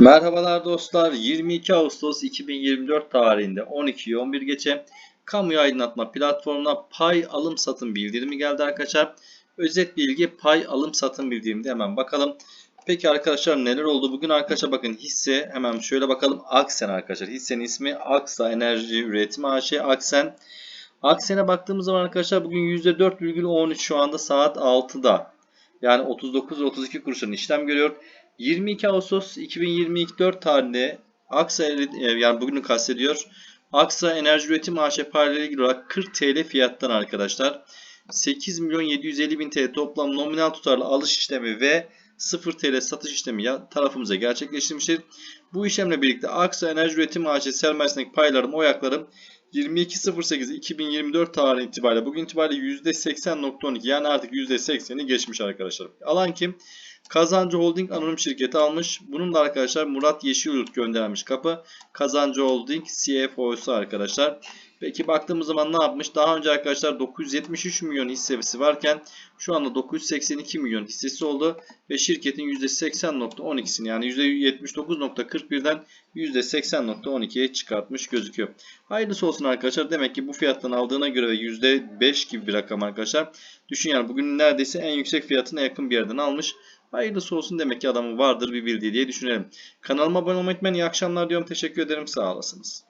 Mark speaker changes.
Speaker 1: Merhabalar dostlar. 22 Ağustos 2024 tarihinde 12'yi 11 geçe kamuya aydınlatma platformuna pay alım satım bildirimi geldi arkadaşlar. Özet bilgi pay alım satım bildiriminde hemen bakalım. Peki arkadaşlar neler oldu? Bugün arkadaşlar bakın hisse hemen şöyle bakalım. Aksen arkadaşlar. Hissenin ismi Aksa Enerji Üretim AŞ Aksen. Aksen'e baktığımız zaman arkadaşlar bugün %4,13 şu anda saat 6'da. Yani 39-32 kuruşların işlem görüyor. 22 Ağustos 2024 tarihinde Aksa e, yani bugünü kastediyor. Aksa Enerji Üretim AŞ paralel ilgili olarak 40 TL fiyattan arkadaşlar. 8 milyon 750 bin TL toplam nominal tutarlı alış işlemi ve 0 TL satış işlemi tarafımıza gerçekleştirmiştir. Bu işlemle birlikte Aksa Enerji Üretim AŞ sermayesindeki paylarım, oyaklarım 22.08.2024 tarihi itibariyle bugün itibariyle %80.12 yani artık %80'i geçmiş arkadaşlar. Alan kim? Kazancı Holding anonim şirketi almış. Bunun da arkadaşlar Murat Yeşilyurt göndermiş kapı. Kazancı Holding CFO'su arkadaşlar. Peki baktığımız zaman ne yapmış? Daha önce arkadaşlar 973 milyon hissesi varken şu anda 982 milyon hissesi oldu. Ve şirketin %80.12'sini yani %79.41'den %80.12'ye çıkartmış gözüküyor. Hayırlısı olsun arkadaşlar. Demek ki bu fiyattan aldığına göre ve %5 gibi bir rakam arkadaşlar. Düşün yani bugün neredeyse en yüksek fiyatına yakın bir yerden almış. Hayırlısı olsun demek ki adamın vardır bir bildiği diye düşünelim. Kanalıma abone olmayı unutmayın. İyi akşamlar diyorum. Teşekkür ederim. Sağ olasınız.